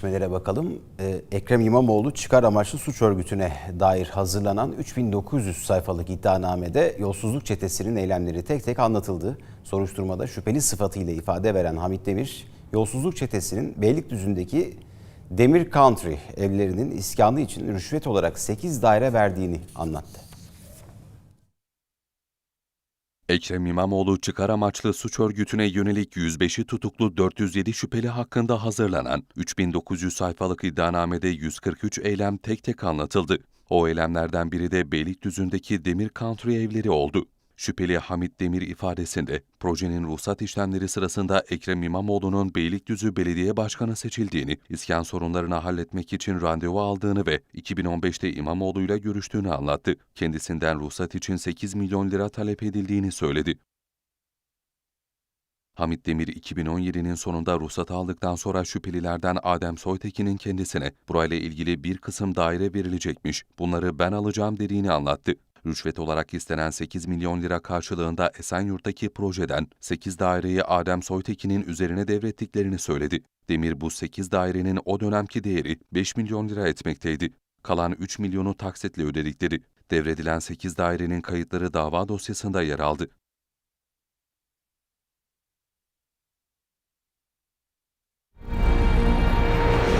Gelişmelere bakalım. Ee, Ekrem İmamoğlu çıkar amaçlı suç örgütüne dair hazırlanan 3900 sayfalık iddianamede yolsuzluk çetesinin eylemleri tek tek anlatıldı. Soruşturmada şüpheli sıfatıyla ifade veren Hamit Demir, yolsuzluk çetesinin Beylikdüzü'ndeki Demir Country evlerinin iskanı için rüşvet olarak 8 daire verdiğini anlattı. Ekrem İmamoğlu çıkar amaçlı suç örgütüne yönelik 105'i tutuklu 407 şüpheli hakkında hazırlanan 3900 sayfalık iddianamede 143 eylem tek tek anlatıldı. O eylemlerden biri de Beylikdüzü'ndeki Demir Country evleri oldu. Şüpheli Hamit Demir ifadesinde projenin ruhsat işlemleri sırasında Ekrem İmamoğlu'nun Beylikdüzü Belediye Başkanı seçildiğini, iskan sorunlarını halletmek için randevu aldığını ve 2015'te İmamoğlu'yla görüştüğünü anlattı. Kendisinden ruhsat için 8 milyon lira talep edildiğini söyledi. Hamit Demir 2017'nin sonunda ruhsat aldıktan sonra şüphelilerden Adem Soytekin'in kendisine burayla ilgili bir kısım daire verilecekmiş, bunları ben alacağım dediğini anlattı. Rüşvet olarak istenen 8 milyon lira karşılığında Esenyurt'taki projeden 8 daireyi Adem Soytekin'in üzerine devrettiklerini söyledi. Demir bu 8 dairenin o dönemki değeri 5 milyon lira etmekteydi. Kalan 3 milyonu taksitle ödedikleri. Devredilen 8 dairenin kayıtları dava dosyasında yer aldı.